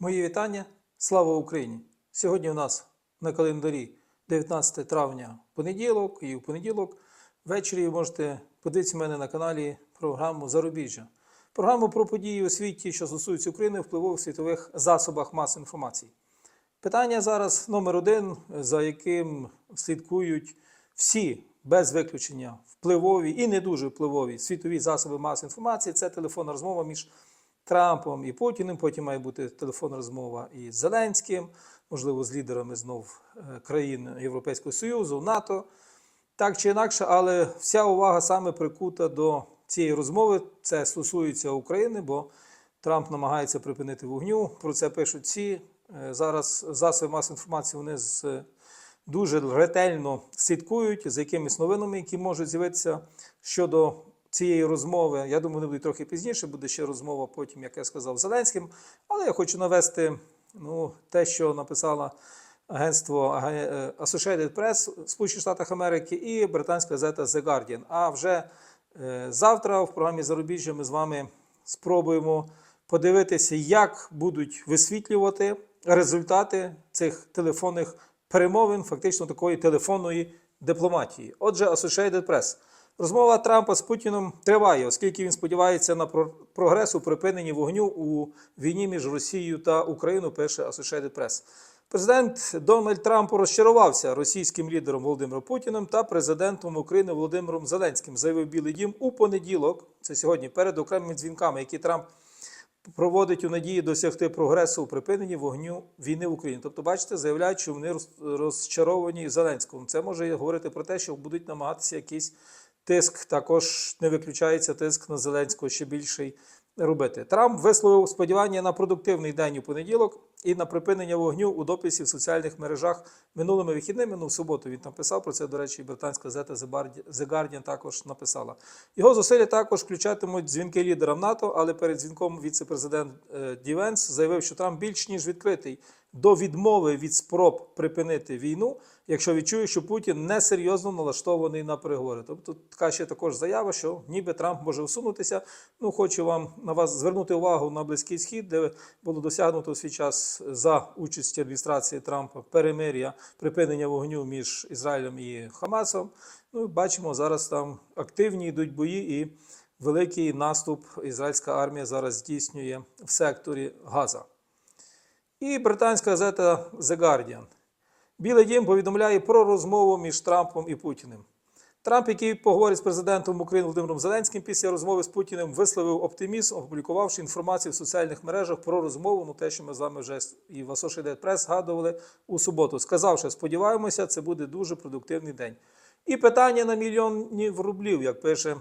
Мої вітання. Слава Україні! Сьогодні у нас на календарі 19 травня понеділок, і в понеділок ввечері ви можете подивитися в мене на каналі програму Зарубіжжя. Програму про події у світі, що стосуються України, впливових світових засобах масової інформації. Питання зараз номер один, за яким слідкують всі без виключення впливові і не дуже впливові світові засоби масової інформації. Це телефонна розмова між Трампом і Путіним. Потім має бути телефонна розмова із Зеленським, можливо, з лідерами знов е, країн Європейського Союзу, НАТО. Так чи інакше, але вся увага саме прикута до цієї розмови. Це стосується України, бо Трамп намагається припинити вогню. Про це пишуть всі. Е, Зараз засоби масової інформації вони з дуже ретельно слідкують за якимись новинами, які можуть з'явитися щодо цієї розмови. Я думаю, вони будуть трохи пізніше. Буде ще розмова потім, як я сказав, з Зеленським. Але я хочу навести ну, те, що написала агентство аге- е, Associated Press Сполучених Штатах Америки і британська газета The Guardian. А вже е, завтра в програмі Зарубіжжя ми з вами спробуємо подивитися, як будуть висвітлювати результати цих телефонних перемовин, фактично такої телефонної дипломатії. Отже, Associated Press. Розмова Трампа з Путіном триває, оскільки він сподівається на про- прогрес у припиненні вогню у війні між Росією та Україною, пише Associated Press. Президент Дональд Трамп розчарувався російським лідером Володимиром Путіним та президентом України Володимиром Зеленським, заявив Білий Дім у понеділок. Це сьогодні перед окремими дзвінками, які Трамп проводить у надії досягти прогресу у припиненні вогню війни в Україні. Тобто, бачите, заявляють, що вони розчаровані Зеленським. Це може говорити про те, що будуть намагатися якийсь тиск. Також не виключається тиск на Зеленського ще більший робити. Трамп висловив сподівання на продуктивний день у понеділок і на припинення вогню у дописі в соціальних мережах минулими вихідними. Ну, в суботу він там писав про це. До речі, британська газета The Guardian також написала. Його зусилля також включатимуть дзвінки лідерам НАТО, але перед дзвінком віце-президент е, Дівенс заявив, що Трамп більш ніж відкритий до відмови від спроб припинити війну, якщо відчує, що Путін несерйозно налаштований на переговори. Тобто така ще також заява, що ніби Трамп може усунутися. Ну, хочу вам на вас звернути увагу на Близький Схід, де було досягнуто у свій час за участі адміністрації Трампа перемир'я, припинення вогню між Ізраїлем і Хамасом. Ну, бачимо, зараз там активні йдуть бої і великий наступ ізраїльська армія зараз здійснює в секторі Газа. І британська газета The Guardian. Білий дім повідомляє про розмову між Трампом і Путіним. Трамп, який поговорить з президентом України Володимиром Зеленським після розмови з Путіним, висловив оптимізм, опублікувавши інформацію в соціальних мережах про розмову, ну те, що ми з вами вже і в Associated Press згадували у суботу, сказавши, сподіваємося, це буде дуже продуктивний день. І питання на мільйонів рублів, як пише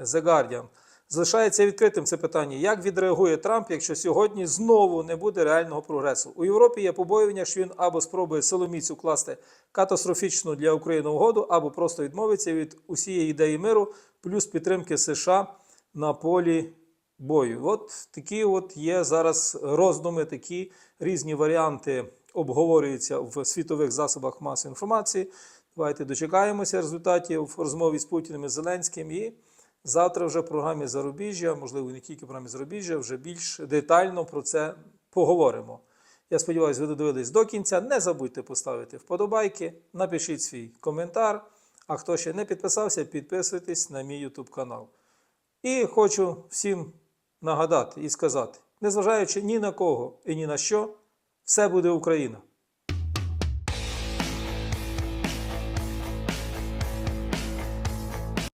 The Guardian. Залишається відкритим це питання, як відреагує Трамп, якщо сьогодні знову не буде реального прогресу. У Європі є побоювання, що він або спробує силоміць укласти катастрофічну для України угоду, або просто відмовиться від усієї ідеї миру, плюс підтримки США на полі бою. От такі от є зараз роздуми, такі різні варіанти обговорюються в світових засобах масової інформації. Давайте дочекаємося результатів розмови з Путіним і Зеленським і. Завтра вже в програмі Зарубіжжя, можливо, не тільки в програмі Зарубіжжя, вже більш детально про це поговоримо. Я сподіваюся, ви додивились до кінця. Не забудьте поставити вподобайки, напишіть свій коментар. А хто ще не підписався, підписуйтесь на мій YouTube канал. І хочу всім нагадати і сказати: незважаючи ні на кого і ні на що, все буде Україна.